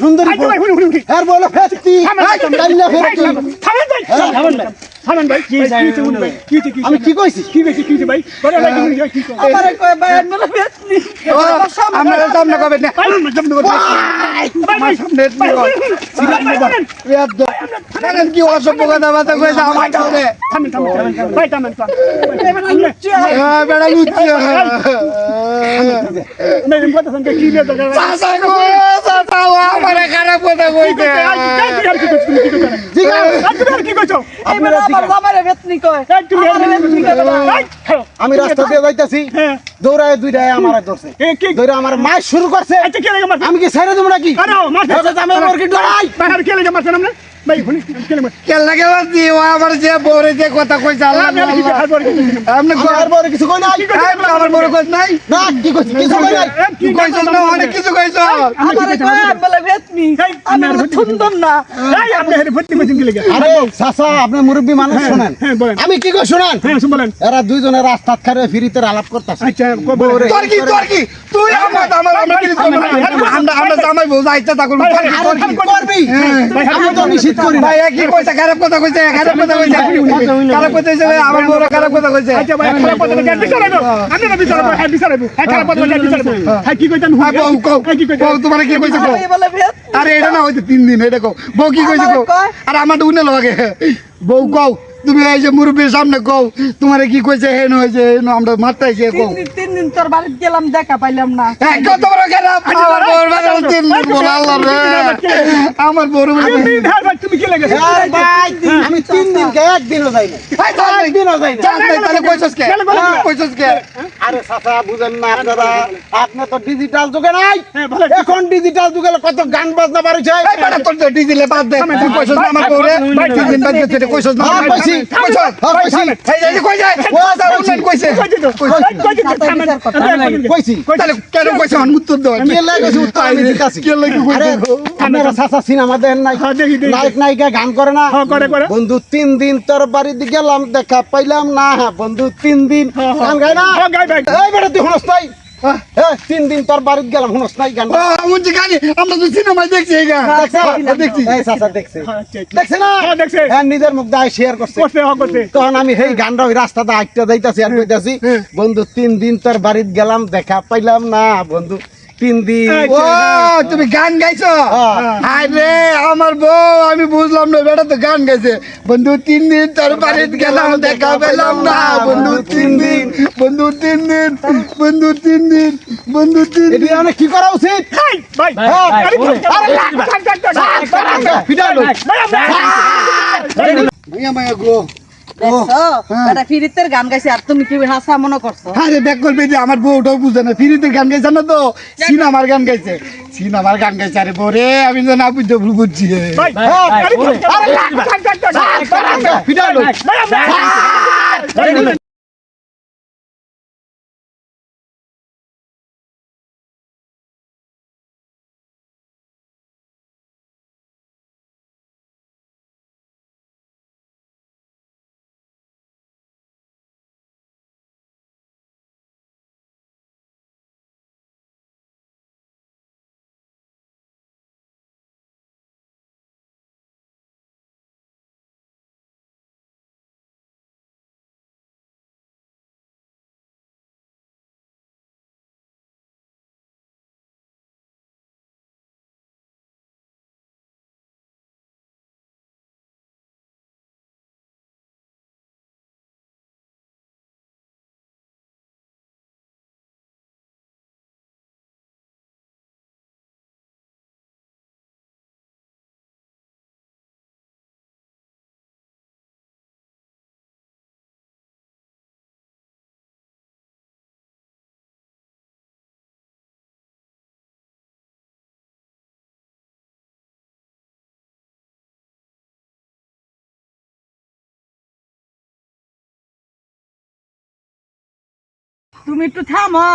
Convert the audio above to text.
সুন্দরী হ্যাঁ বলো ফেস্তি থামেন ভাই, থামেন। ভাই কি হচ্ছে শুনুন ভাই কি হচ্ছে কি আমি কি কইছি কি হচ্ছে কি হচ্ছে ভাই বড় ভাই কি হচ্ছে আমারে কয় ভাই আমরা বেতনি আপনারা সামনে কবে না ভাই সামনে করতে ভাই ভাই সামনে ভাই দেখেন কি অসভ্য কথা বার্তা কইছে আমার থামেন থামেন ভাই থামেন থামেন বেড়া কথা কি গো আমারে খারাপ কথা কইছে কি করছ এবার আমার বেতনি কয় তুমি আমারে বেতনি কয়। আমি রাস্তা দিয়ে যাইতাছি হ্যাঁ। দৌড়ায় দুইটায় আমার ধরছে। কি দৌড়ে আমার মাছ শুরু করছে। আচ্ছা কে আমি কি ছেড়ে দেবো নাকি? আমি আমার কি ডরাই কে না ভাই শুনি কে লাগে মারছে কেন লাগে বাদি ও আমার যে বউরে যে কথা কইছে আল্লাহ আমি কি আল্লাহ। হার পরে কি আপনি আমি আর বড় কিছু কই নাই। এই আমার বড় কইছ নাই। না কি কইছি? কিছু কই নাই। কি কইছ না? অনেক কিছু কইছ। আমারে কয় বলে বেতনি আমার সুন্দর না এই আপনি হেরে ভর্তি মেশিন কে লাগে? আরে চাচা আপনি মুরব্বী মানুষ শোনেন। হ্যাঁ আমি কি কই শুনেন? হ্যাঁ এরা দুইজনে রাস্তাত খারে ফিরিতে আলাপ করতেছে। আচ্ছা তোর কি তোর কি? তুই আমার আমার আমরা আমরা আমরা জামাই বউ যাইতে থাকুন তোর কি তোর কি? করবি ভাই, আমি তো করি? ভাই কি কইছে? খারাপ কথা কইছে খারাপ কথা কইছে খারাপ কথা কইছে আমার বউরে খারাপ কথা কইছে। আচ্ছা ভাই খারাপ কথা কে বিচারাবো আমি না বিচারাবো হ্যাঁ বিচারাবো হ্যাঁ খারাপ কথা কে হ্যাঁ কইতাম হ্যাঁ, বউ কও। হ্যাঁ কি কইতাম বউ তোমার কি কইছে কও? আমি বলে বেত আরে এটা না হইতে তিন দিন এটা কও। বউ কি কইছে কও। আর আমার উনে লাগে। বউ কও। তুমি এই যে মুরব্বীর সামনে কও তোমারে কি কইছে হেন হইছে হেন আমরা মারতাইছে তিন কও। তিন দিন তোর বাড়িতে গেলাম দেখা পাইলাম না। এই কত বড় খারাপ আমার বউর বাড়ি তিন দিন বলা আল্লাহ রে। আমার বউর বাড়ি তুমি ভাই তুমি কি লাগে ভাই, আমি তিন দিন কে একদিনও যাই না ভাই তাহলে একদিনও যাই না তাহলে কইছস কে? কইছস কে? আরে চাচা বুঝেন না আপনারা আপনি তো ডিজিটাল যুগে নাই। হ্যাঁ, এখন ডিজিটাল যুগে কত গান বাজনা বাড়িছে। এই বেটা তোর তো ডিজিলে বাদ দে। তুই কইছস না আমার বউরে? তিন দিন বাদ গেছে কইছস না কইছি। কইছি। এই এই কই যায় ও স্যার উন্নয়ন কইছে কইছি। তাহলে কেন কইছে? আমার উত্তর দাও কে লাগেছে উত্তর আমি দিতাছি কে লাগে আরে কইছে আপনারা চাচা সিনেমা দেন নাই? হ্যাঁ। নায়ক নায়িকা গান করে না? হ্যাঁ, করে, করে। বন্ধু তিন দিন তোর বাড়িতে গেলাম দেখা পাইলাম না। বন্ধু তিন দিন। হ্যাঁ। গান গায় না। এই বেটা তুই হ্যাঁ তিন দিন তোর বাড়িতে গেলাম হুনস নাই গান আমরা তো সিনেমায় দেখছি এই গান। দেখছি। এই চাচা দেখছে। হ্যাঁ। দেখছে না? হ্যাঁ, হ্যাঁ নিজের মুখ দায় শেয়ার করছে। হ্যাঁ, করতে তখন আমি সেই গানটা ওই রাস্তাটা আইটা যাইতাছি আর কইতাছি বন্ধু তিন দিন তোর বাড়িতে গেলাম দেখা পাইলাম না বন্ধু। তিন দিন ও তুমি গান গাইছো হ্যাঁ। আরে আমার বউ আমি বুঝলাম না বেটা তো গান গাইছে বন্ধু তিন দিন তোর বাড়িতে গেলাম দেখা পেলাম না বন্ধু তিন দিন বন্ধু তিন দিন বন্ধু তিন দিন বন্ধু তিন দিন মানে কি করা উচিত ভাই ভাই হ্যাঁ। ভাই, গো দেখছ এটা ফিরিতের গান গাইছে আর তুমি কি হাসা মনে করছ আরে ব্যাক করবে যে আমার বউটাও বুঝে না ফিরিতে গান গাইছে না তো সিনেমার গান গাইছে সিনেমার গান গাইছে আরে বরে আমি তো না বুঝতে ভুল বুঝছি হ্যাঁ, আরে, তুমি একটু থামো।